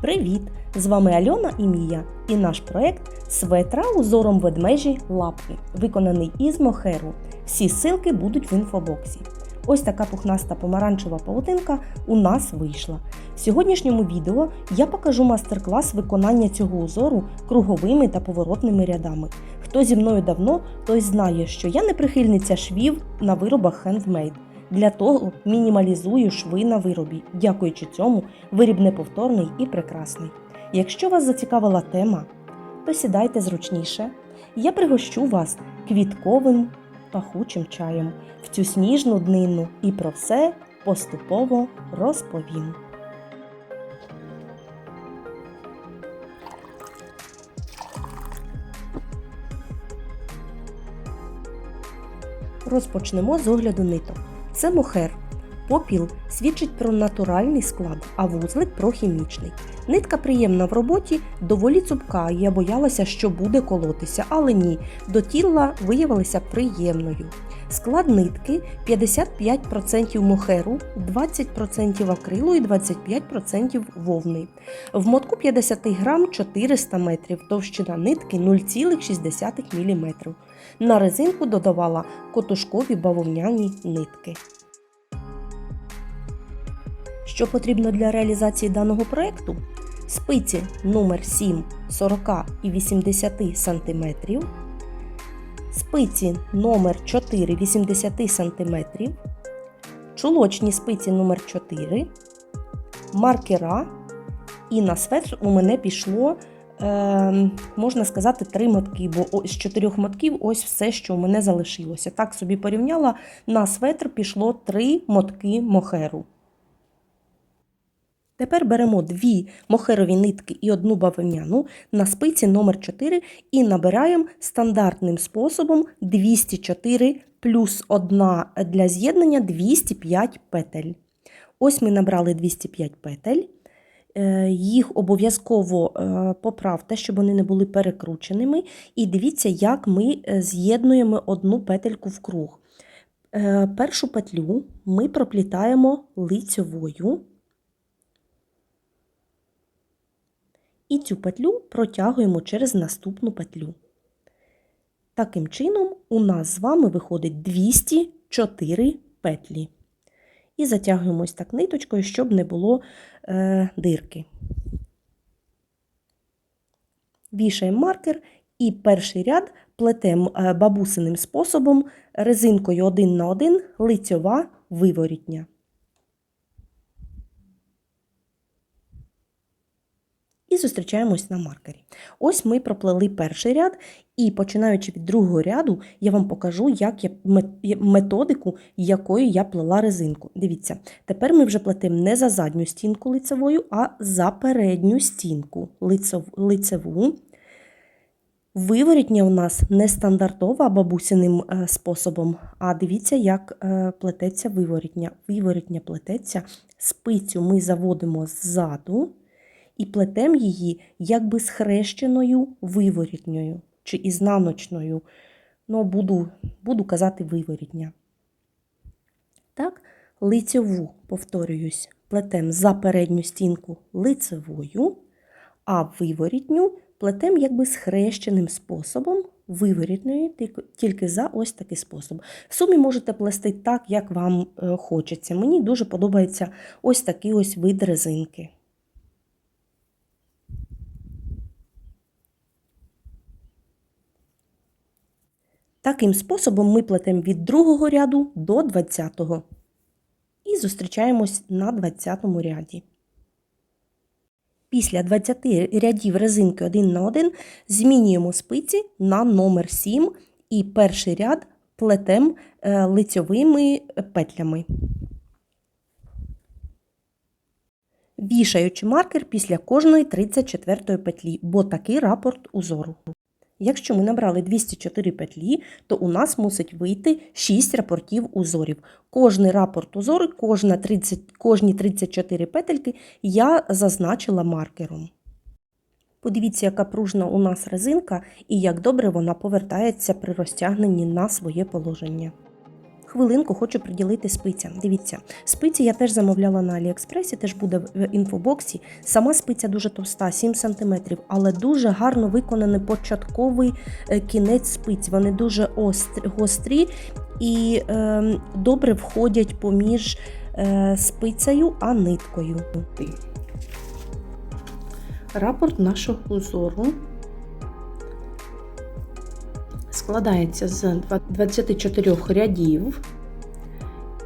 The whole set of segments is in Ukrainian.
Привіт! З вами Альона і Мія і наш проект Светра узором ведмежі лапки, виконаний із мохеру. Всі ссылки будуть в інфобоксі. Ось така пухнаста помаранчева павутинка у нас вийшла. В сьогоднішньому відео я покажу мастер-клас виконання цього узору круговими та поворотними рядами. Хто зі мною давно, той знає, що я не прихильниця швів на виробах handmade. Для того мінімалізую шви на виробі. Дякуючи цьому, виріб неповторний і прекрасний. Якщо вас зацікавила тема, то сідайте зручніше. Я пригощу вас квітковим пахучим чаєм в цю сніжну днину і про все поступово розповім. Розпочнемо з огляду ниток. Це мохер. Попіл свідчить про натуральний склад, а вузлик про хімічний. Нитка приємна в роботі, доволі цупка, я боялася, що буде колотися, але ні, до тіла виявилася приємною. Склад нитки 55% мохеру, 20% акрилу і 25% вовни. В мотку 50 грам 400 метрів, товщина нитки 0,6 мм. На резинку додавала котушкові бавовняні нитки. Що потрібно для реалізації даного проєкту? Спиці номер 7 40 і 80 см, спиці номер 4 80 см, чулочні спиці номер 4 маркера. І на светр у мене пішло, можна сказати, три мотки, бо з чотирьох мотків ось все, що у мене залишилося. Так собі порівняла, на светр пішло три мотки мохеру. Тепер беремо дві мохерові нитки і одну бавовняну на спиці номер 4 і набираємо стандартним способом 204 плюс 1 для з'єднання 205 петель. Ось ми набрали 205 петель. Їх обов'язково поправте, щоб вони не були перекрученими. І дивіться, як ми з'єднуємо одну петельку в круг. Першу петлю ми проплітаємо лицьовою. і цю петлю протягуємо через наступну петлю. Таким чином, у нас з вами виходить 204 петлі. І затягуємо ось так ниточкою, щоб не було е, дирки. Вішаємо маркер і перший ряд плетемо е, бабусиним способом резинкою один на один лицьова виворітня. І зустрічаємось на маркері. Ось ми проплели перший ряд, і починаючи від другого ряду, я вам покажу як я, методику, якою я плела резинку. Дивіться, тепер ми вже плетемо не за задню стінку лицевою, а за передню стінку лицеву. Виворітня у нас не стандартова бабусиним е, способом, а дивіться, як е, плететься виворітня. Виворітня плететься, спицю ми заводимо ззаду і плетем її якби схрещеною виворітньою чи ізнаночною. Ну, буду, буду казати виворітня. Так, лицеву, повторююсь, плетем за передню стінку лицевою, а виворітню плетем якби схрещеним способом, виворітньою, тільки за ось такий спосіб. В сумі можете плести так, як вам е, хочеться. Мені дуже подобається ось такий ось вид резинки. Таким способом ми плетемо від другого ряду до 20-го. І зустрічаємось на 20 ряді. Після 20 рядів резинки 1 на 1 змінюємо спиці на номер 7 і перший ряд плетем е, лицьовими петлями. Вішаючи маркер після кожної 34 петлі, бо такий рапорт узору. Якщо ми набрали 204 петлі, то у нас мусить вийти 6 рапортів узорів. Кожний рапорт узору, кожна 30, кожні 34 петельки я зазначила маркером. Подивіться, яка пружна у нас резинка і як добре вона повертається при розтягненні на своє положення. Хвилинку хочу приділити спицям. Дивіться, спиці я теж замовляла на Аліекспресі, теж буде в інфобоксі. Сама спиця дуже товста, 7 см, але дуже гарно виконаний початковий е, кінець спиць. Вони дуже гострі і е, добре входять поміж е, спицею а ниткою. Рапорт нашого узору складається з 24 рядів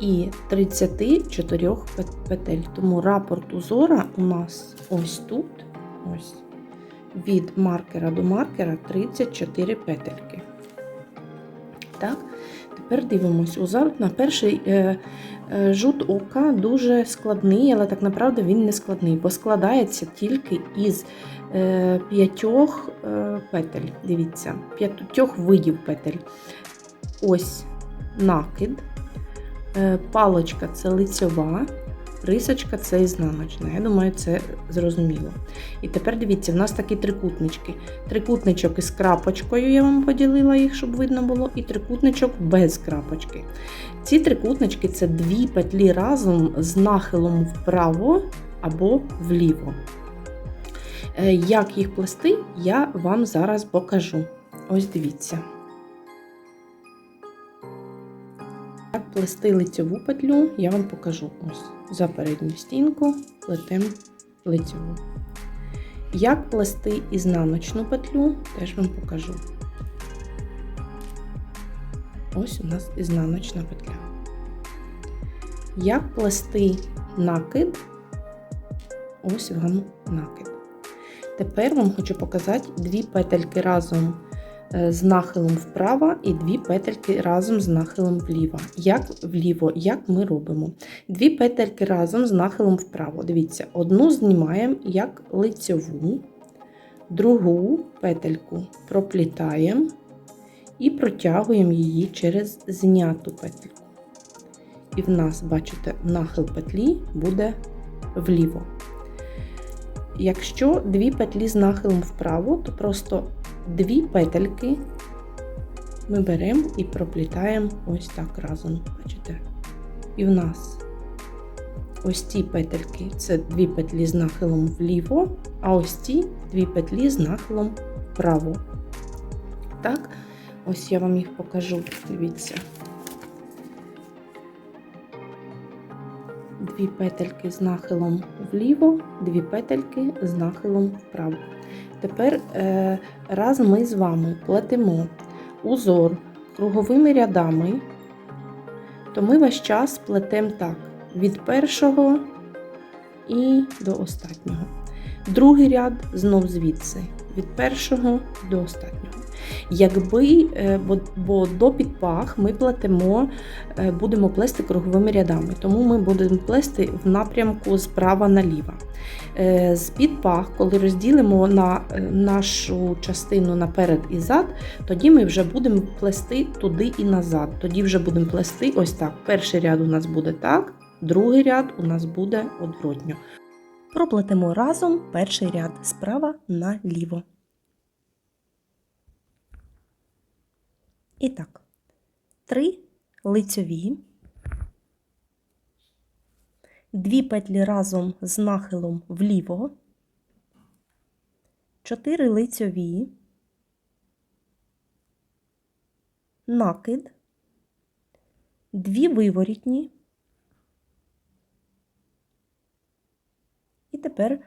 і 34 петель. Тому рапорт узора у нас ось тут, ось, від маркера до маркера 34 петельки. Так, тепер дивимось. Узор на перший е, жут ока дуже складний, але так направду він не складний, бо складається тільки із е, п'ятьох е, петель. Дивіться, п'ятьох видів петель. Ось накид, е, палочка це лицьова, рисочка це ізнаночна. Я думаю, це зрозуміло. І тепер дивіться, в нас такі трикутнички. Трикутничок із крапочкою, я вам поділила їх, щоб видно було, і трикутничок без крапочки. Ці трикутнички це дві петлі разом з нахилом вправо або вліво. Е, Як їх плести, я вам зараз покажу. Ось дивіться. Плести лицьову петлю, я вам покажу. Ось за передню стінку плетемо лицьову. Як плести ізнаночну петлю, теж вам покажу. Ось у нас ізнаночна петля. Як плести накид, ось вам накид. Тепер вам хочу показати дві петельки разом з нахилом вправо і дві петельки разом з нахилом вліво. Як вліво, як ми робимо? Дві петельки разом з нахилом вправо. Дивіться, одну знімаємо як лицьову, другу петельку проплітаємо і протягуємо її через зняту петельку. І в нас, бачите, нахил петлі буде вліво. Якщо дві петлі з нахилом вправо, то просто дві петельки ми беремо і проплітаємо ось так разом. Бачите? І в нас ось ці петельки це дві петлі з нахилом вліво, а ось ці дві петлі з нахилом вправо. Так, ось я вам їх покажу. Дивіться. Дві петельки з нахилом вліво, дві петельки з нахилом вправо. Тепер е, раз ми з вами плетемо узор круговими рядами, то ми весь час плетемо так: від першого і до останнього. Другий ряд знов звідси, від першого до останнього. Якби, е, бо, до підпах ми плетемо, е, будемо плести круговими рядами, тому ми будемо плести в напрямку справа наліво. Е, З підпах, коли розділимо на нашу частину наперед і зад, тоді ми вже будемо плести туди і назад. Тоді вже будемо плести ось так. Перший ряд у нас буде так, другий ряд у нас буде одворотньо. Проплетемо разом перший ряд справа наліво. І так, три лицьові, дві петлі разом з нахилом вліво, чотири лицьові, накид, дві виворітні. І тепер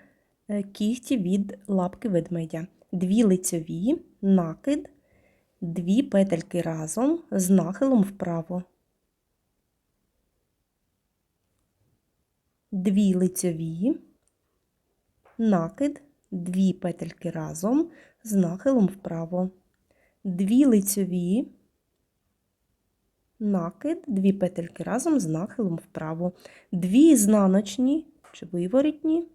е, кігті від лапки ведмедя. Дві лицьові, накид, дві петельки разом з нахилом вправо. Дві лицьові, накид, дві петельки разом з нахилом вправо. Дві лицьові, накид, дві петельки разом з нахилом вправо. Дві ізнаночні чи виворітні,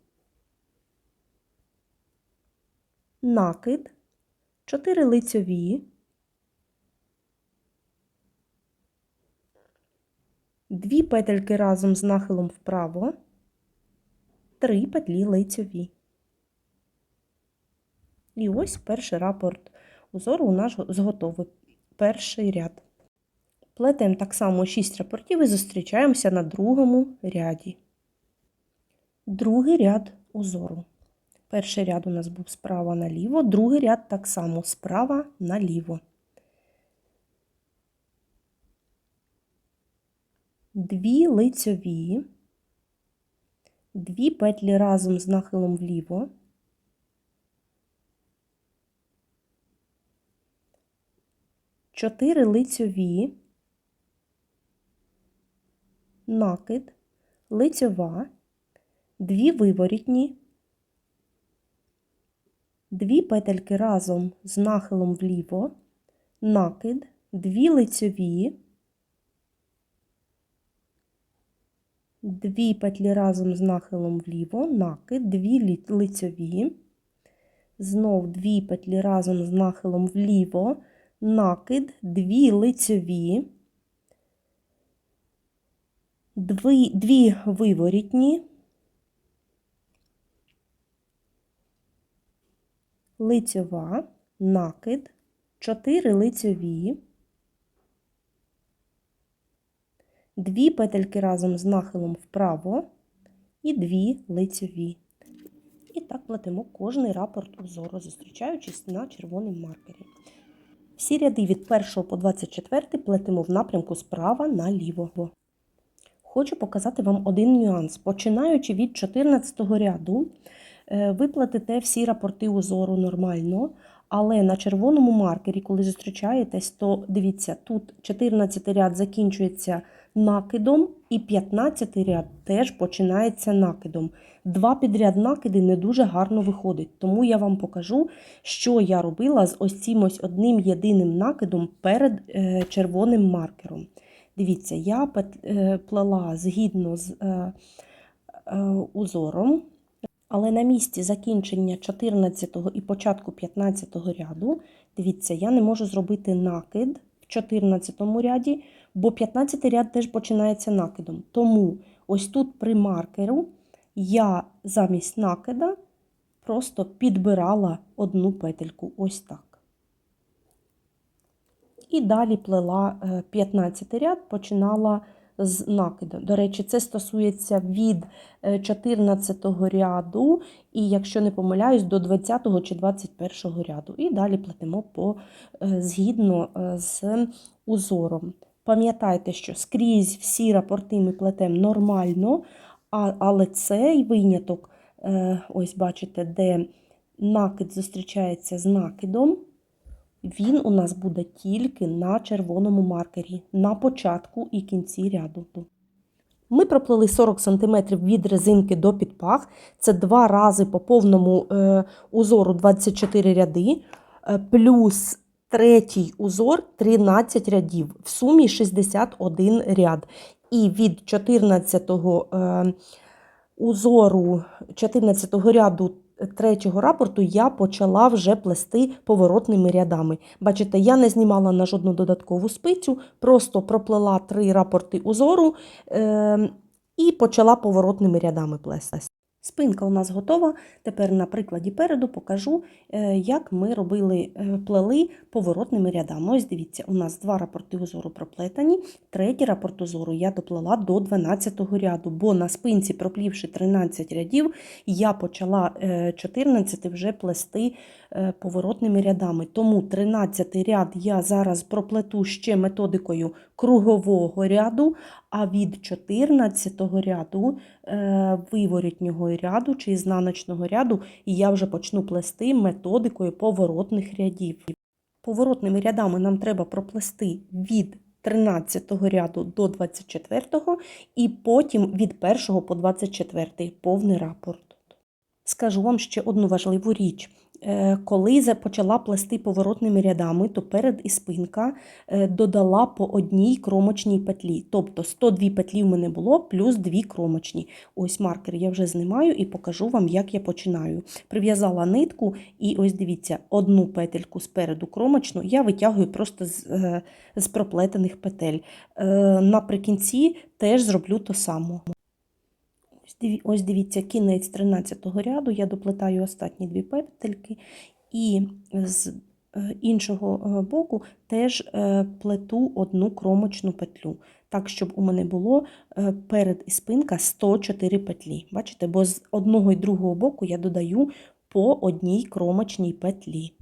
накид, 4 лицьові, дві петельки разом з нахилом вправо, 3 петлі лицьові. І ось перший рапорт узору у нас готовий. Перший ряд. Плетемо так само 6 рапортів і зустрічаємося на другому ряді. Другий ряд узору. Перший ряд у нас був справа наліво, другий ряд так само справа наліво. Дві лицьові, дві петлі разом з нахилом вліво, чотири лицьові, накид, лицьова, дві виворітні, дві петельки разом з нахилом вліво, накид, дві лицьові, дві петлі разом з нахилом вліво, накид, дві лицьові, знов дві петлі разом з нахилом вліво, накид, дві лицьові, дві, виворітні, лицьова, накид, 4 лицьові, дві петельки разом з нахилом вправо і дві лицьові. І так плетемо кожний рапорт узору, зустрічаючись на червоному маркері. Всі ряди від 1 по 24 плетемо в напрямку справа наліво. Хочу показати вам один нюанс. Починаючи від 14 ряду, е, ви платите всі рапорти узору нормально, але на червоному маркері, коли зустрічаєтесь, то дивіться, тут 14 ряд закінчується накидом, і 15 ряд теж починається накидом. Два підряд накиди не дуже гарно виходить, тому я вам покажу, що я робила з ось цим ось одним єдиним накидом перед е, червоним маркером. Дивіться, я е, плела згідно з е, узором, але на місці закінчення 14 і початку 15 ряду, дивіться, я не можу зробити накид в 14 ряді, бо 15 ряд теж починається накидом. Тому ось тут при маркеру я замість накида просто підбирала одну петельку, ось так. І далі плела е, 15 ряд, починала з накиду. До речі, це стосується від е, 14 ряду, і якщо не помиляюсь, до 20 чи 21 ряду. І далі плетемо по, е, згідно е, з узором. Пам'ятайте, що скрізь всі рапорти ми плетемо нормально, але цей виняток, е, ось бачите, де накид зустрічається з накидом, він у нас буде тільки на червоному маркері, на початку і кінці ряду. Ми проплели 40 см від резинки до підпах. Це два рази по повному е, узору 24 ряди, е, плюс третій узор 13 рядів. В сумі 61 ряд. І від 14 е, узору 14 ряду третього рапорту я почала вже плести поворотними рядами. Бачите, я не знімала на жодну додаткову спицю, просто проплела три рапорти узору е, і почала поворотними рядами плести. Спинка у нас готова. Тепер на прикладі переду покажу, е, як ми робили е, плели поворотними рядами. Ось дивіться, у нас два рапорти узору проплетені, третій рапорт узору я доплела до 12 ряду, бо на спинці, проплівши 13 рядів, я почала е, 14 вже плести е, поворотними рядами. Тому 13 ряд я зараз проплету ще методикою кругового ряду, а від 14 ряду е, виворітнього ряду чи ізнаночного ряду я вже почну плести методикою поворотних рядів. Поворотними рядами нам треба проплести від 13 ряду до 24 і потім від 1 по 24 повний рапорт. Скажу вам ще одну важливу річ. Е, Коли почала плести поворотними рядами, то перед і спинка е, додала по одній кромочній петлі. Тобто 102 петлі в мене було, плюс 2 кромочні. Ось маркер я вже знімаю і покажу вам, як я починаю. Прив'язала нитку, і ось дивіться, одну петельку спереду кромочну я витягую просто з, е, з проплетених петель. Наприкінці теж зроблю то само. Ось дивіться, кінець 13 ряду, я доплетаю останні дві петельки і з е, іншого е, боку теж е, плету одну кромочну петлю, так, щоб у мене було перед і спинка 104 петлі. Бачите, бо з одного і другого боку я додаю по одній кромочній петлі.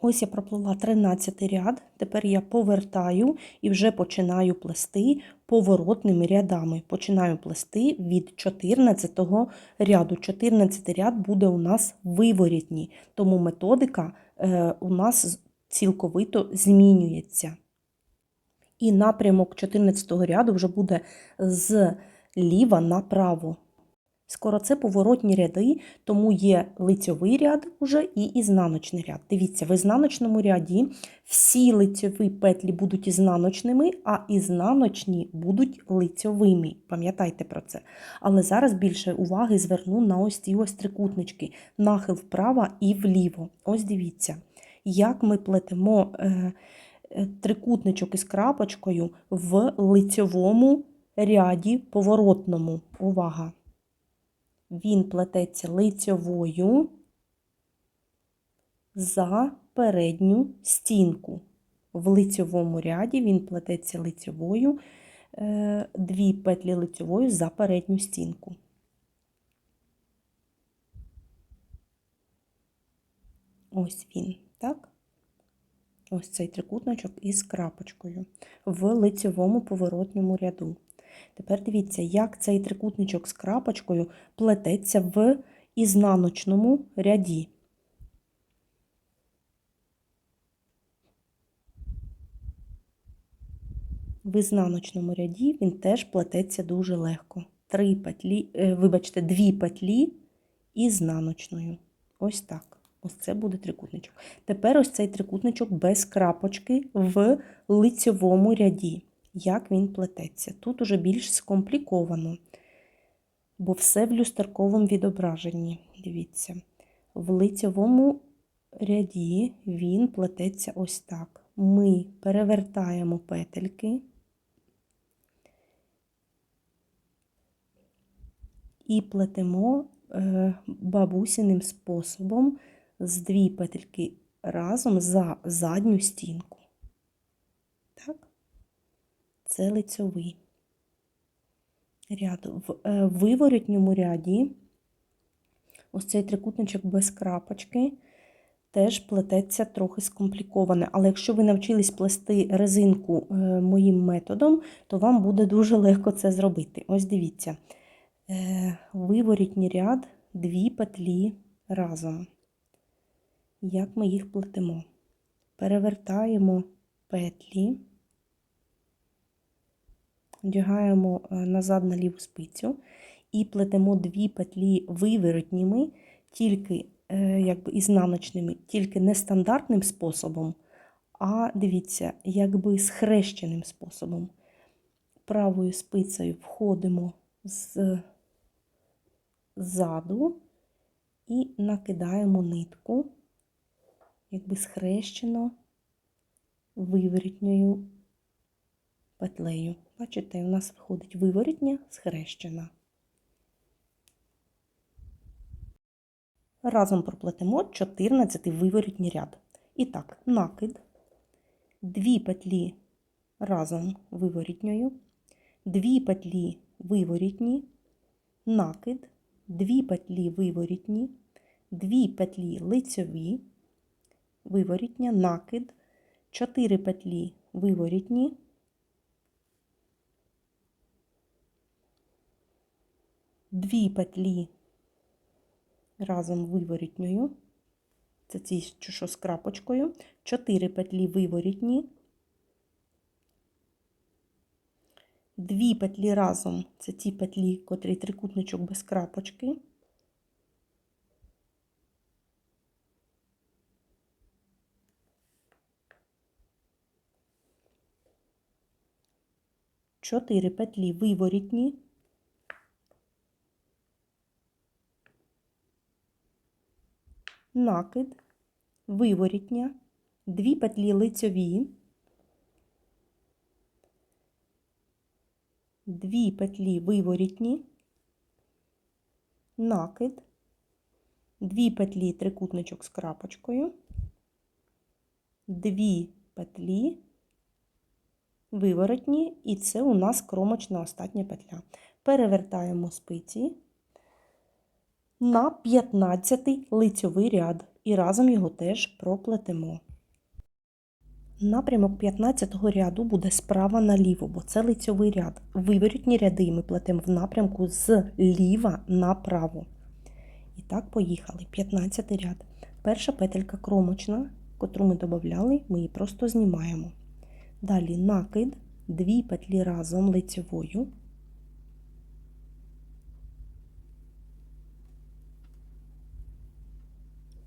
Ось я проплила 13 ряд, тепер я повертаю і вже починаю плести поворотними рядами. Починаю плести від 14 ряду. 14 ряд буде у нас виворітній, тому методика е, у нас цілковито змінюється. І напрямок 14 ряду вже буде з ліва направо. Скоро це поворотні ряди, тому є лицьовий ряд уже і ізнаночний ряд. Дивіться, в ізнаночному ряді всі лицьові петлі будуть ізнаночними, а ізнаночні будуть лицьовими. Пам'ятайте про це. Але зараз більше уваги зверну на ось ці ось трикутнички, нахил вправо і вліво. Ось дивіться, як ми плетемо е, е, трикутничок із крапочкою в лицьовому ряді поворотному. Увага! Він плететься лицьовою за передню стінку. В лицьовому ряді він плететься лицьовою, е, дві петлі лицьовою за передню стінку. Ось він, так? Ось цей трикутничок із крапочкою в лицьовому поворотньому ряду. Тепер дивіться, як цей трикутничок з крапочкою плететься в ізнаночному ряді. В ізнаночному ряді він теж плететься дуже легко. Три петлі, е, вибачте, дві петлі ізнаночною. Ось так. Ось це буде трикутничок. Тепер ось цей трикутничок без крапочки в лицьовому ряді як він плететься. Тут уже більш скомпліковано, бо все в люстерковому відображенні. Дивіться, в лицьовому ряді він плететься ось так. Ми перевертаємо петельки і плетемо е, бабусіним способом з дві петельки разом за задню стінку. Це лицьовий ряд. В е, виворотньому ряді ось цей трикутничок без крапочки теж плететься трохи скомпліковане. Але якщо ви навчились плести резинку е, моїм методом, то вам буде дуже легко це зробити. Ось дивіться, е, виворітній ряд, дві петлі разом. Як ми їх плетемо? Перевертаємо петлі одягаємо е, назад на ліву спицю і плетемо дві петлі виворотніми, тільки е, якби ізнаночними, тільки не стандартним способом, а дивіться, якби схрещеним способом. Правою спицею входимо ззаду і накидаємо нитку, якби схрещено виворітньою петлею. Бачите, у нас виходить виворітня схрещена. Разом проплетемо 14 виворітній ряд. І так, накид, дві петлі разом виворітньою, дві петлі виворітні, накид, дві петлі виворітні, дві петлі лицьові, виворітня, накид, 4 петлі виворітні, дві петлі разом виворітньою, це ці, що з крапочкою, чотири петлі виворітні, дві петлі разом, це ті петлі, котрі трикутничок без крапочки. Чотири петлі виворітні. Накид, виворітня, дві петлі лицьові, дві петлі виворітні, накид, 2 петлі трикутничок з крапочкою, 2 петлі виворотні, і це у нас кромочна остатня петля. Перевертаємо спиці на 15 лицьовий ряд і разом його теж проплетемо. Напрямок 15 ряду буде справа наліво, бо це лицьовий ряд. Виворітні ряди ми плетемо в напрямку з ліва направо. І так, поїхали. 15 ряд. Перша петелька кромочна, котру ми додавали, ми її просто знімаємо. Далі накид, дві петлі разом лицьовою.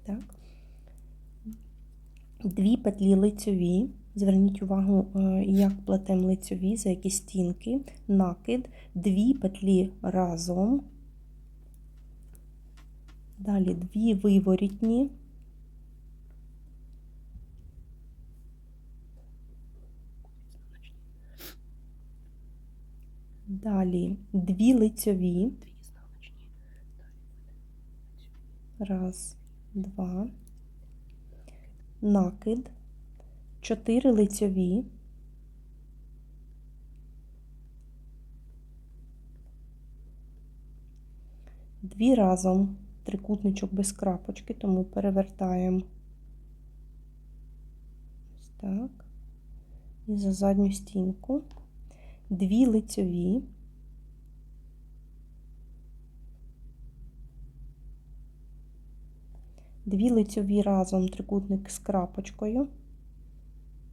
Так. Дві петлі лицьові. Зверніть увагу, е, як плетемо лицьові, за які стінки, накид, дві петлі разом. Далі дві виворітні. Далі дві лицьові. Раз, два. Накид. Чотири лицьові. Дві разом трикутничок без крапочки, тому перевертаємо ось так. І за задню стінку. Дві лицьові. Дві лицьові разом трикутник з крапочкою,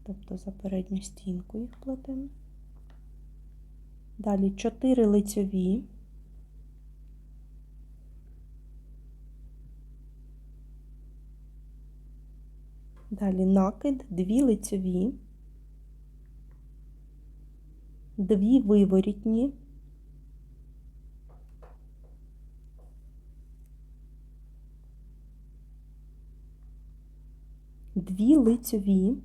тобто за передню стінку їх плетемо. Далі 4 лицьові. Далі накид, дві лицьові, дві виворітні, дві лицьові,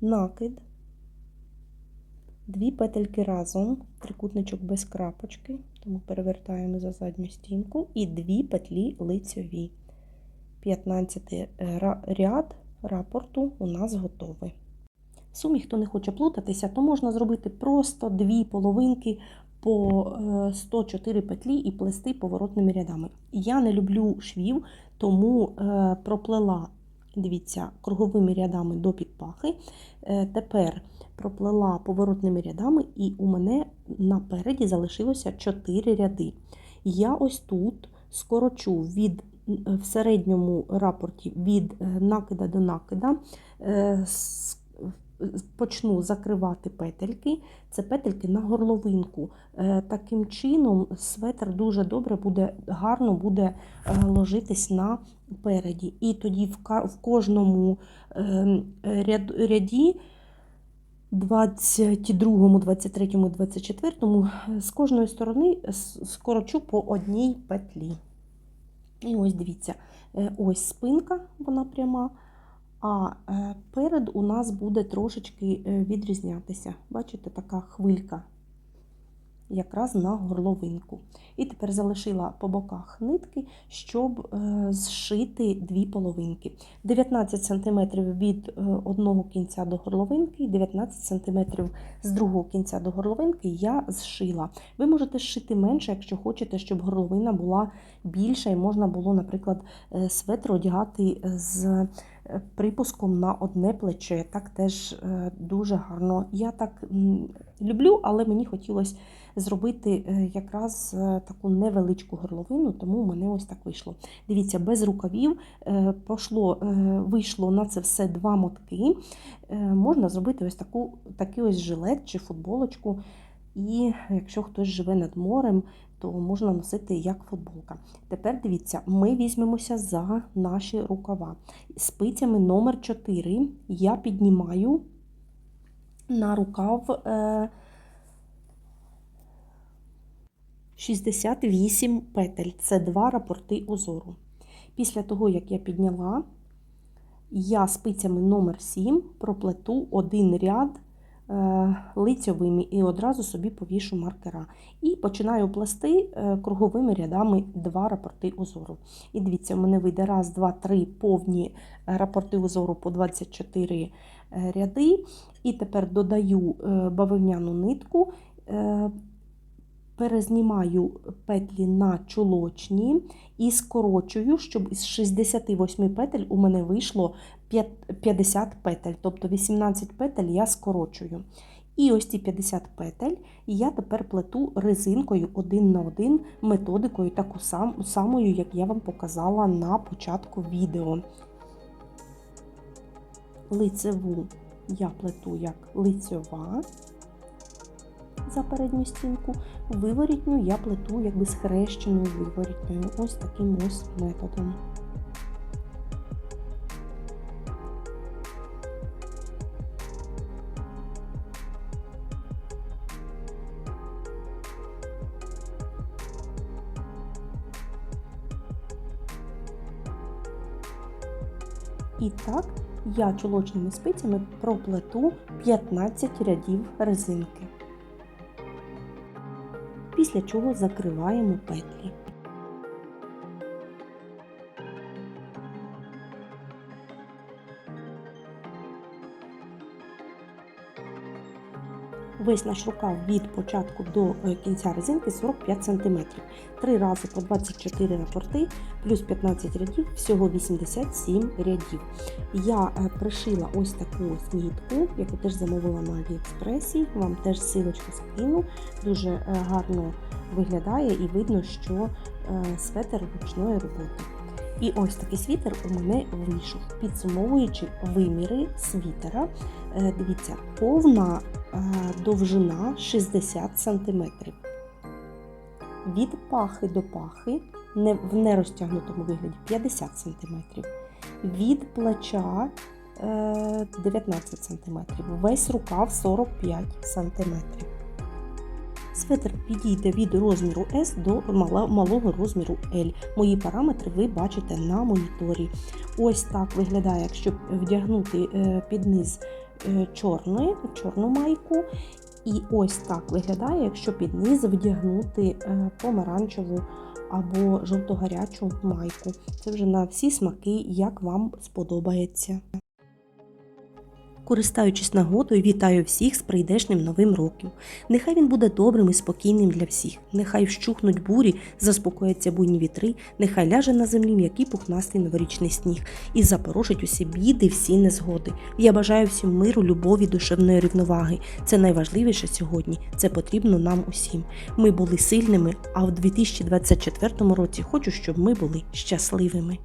накид, дві петельки разом, трикутничок без крапочки, тому перевертаємо за задню стінку, і дві петлі лицьові. 15 ряд рапорту у нас готовий. Сумі, хто не хоче плутатися, то можна зробити просто дві половинки по 104 петлі і плести поворотними рядами. Я не люблю швів, тому е, проплела, дивіться, круговими рядами до підпахи. Е, Тепер проплела поворотними рядами, і у мене напереді залишилося 4 ряди. Я ось тут скорочу від в середньому рапорті від е, накида до накида почну закривати петельки. Це петельки на горловинку. Е, таким чином, светр дуже добре буде, гарно буде е, ложитись на переді. І тоді в кожному ем, ряді. 22, 23, 24 з кожної сторони скорочу по одній петлі. І ось дивіться, е, ось спинка, вона пряма, а е, перед у нас буде трошечки е, відрізнятися. Бачите, така хвилька, якраз на горловинку. І тепер залишила по боках нитки, щоб зшити дві половинки. 19 см від одного кінця до горловинки, і 19 см з другого кінця до горловинки я зшила. Ви можете зшити менше, якщо хочете, щоб горловина була більша, і можна було, наприклад, светр одягати з припуском на одне плече. Так теж дуже гарно. Я так люблю, але мені хотілося зробити якраз таку невеличку горловину, тому у мене ось так вийшло. Дивіться, без рукавів пошло, вийшло на це все два мотки. Можна зробити ось таку, такий ось жилет чи футболочку. І якщо хтось живе над морем, то можна носити як футболка. Тепер дивіться, ми візьмемося за наші рукава. Спицями номер 4 я піднімаю на рукав 68 петель. Це два рапорти узору. Після того, як я підняла, я спицями номер 7 проплету один ряд е, лицьовими і одразу собі повішу маркера. І починаю плести е, круговими рядами два рапорти узору. І дивіться, у мене вийде раз, два, три повні рапорти узору по 24 е, ряди. І тепер додаю бавовняну нитку. Перезнімаю петлі на чулочні і скорочую, щоб із 68 петель у мене вийшло 50 петель, тобто 18 петель я скорочую. І ось ці 50 петель я тепер плету резинкою один на один методикою таку сам, самою, як я вам показала на початку відео. Лицеву я плету як лицьова за передню стінку, виворітню я плету якби схрещеною виворітньою. Ось таким ось методом. І так я чулочними спицями проплету 15 рядів резинки. Після чого закриваємо петлі. Весь наш рукав від початку до е, кінця резинки 45 см. Три рази по 24 рапорти, плюс 15 рядів, всього 87 рядів. Я е, пришила ось таку ось нітку, яку теж замовила на Аліекспресі. Вам теж силочку скину. Дуже е, гарно виглядає і видно, що светер ручної роботи. І ось такий світер у мене вийшов. Підсумовуючи виміри світера, дивіться, повна довжина 60 см. Від пахи до пахи в нерозтягнутому вигляді 50 см. Від плеча е, 19 см. Весь рукав 45 см. Светр підійде від розміру S до малого розміру L. Мої параметри ви бачите на моніторі. Ось так виглядає, якщо вдягнути е, під низ е, чорної, чорну майку. І ось так виглядає, якщо під низ вдягнути е, помаранчеву або жовто-гарячу майку. Це вже на всі смаки, як вам сподобається. Користаючись нагодою, вітаю всіх з прийдешнім новим роком. Нехай він буде добрим і спокійним для всіх. Нехай вщухнуть бурі, заспокояться буйні вітри, нехай ляже на землі м'який пухнастий новорічний сніг і запорожить усі біди, всі незгоди. Я бажаю всім миру, любові, душевної рівноваги. Це найважливіше сьогодні. Це потрібно нам усім. Ми були сильними, а в 2024 році хочу, щоб ми були щасливими.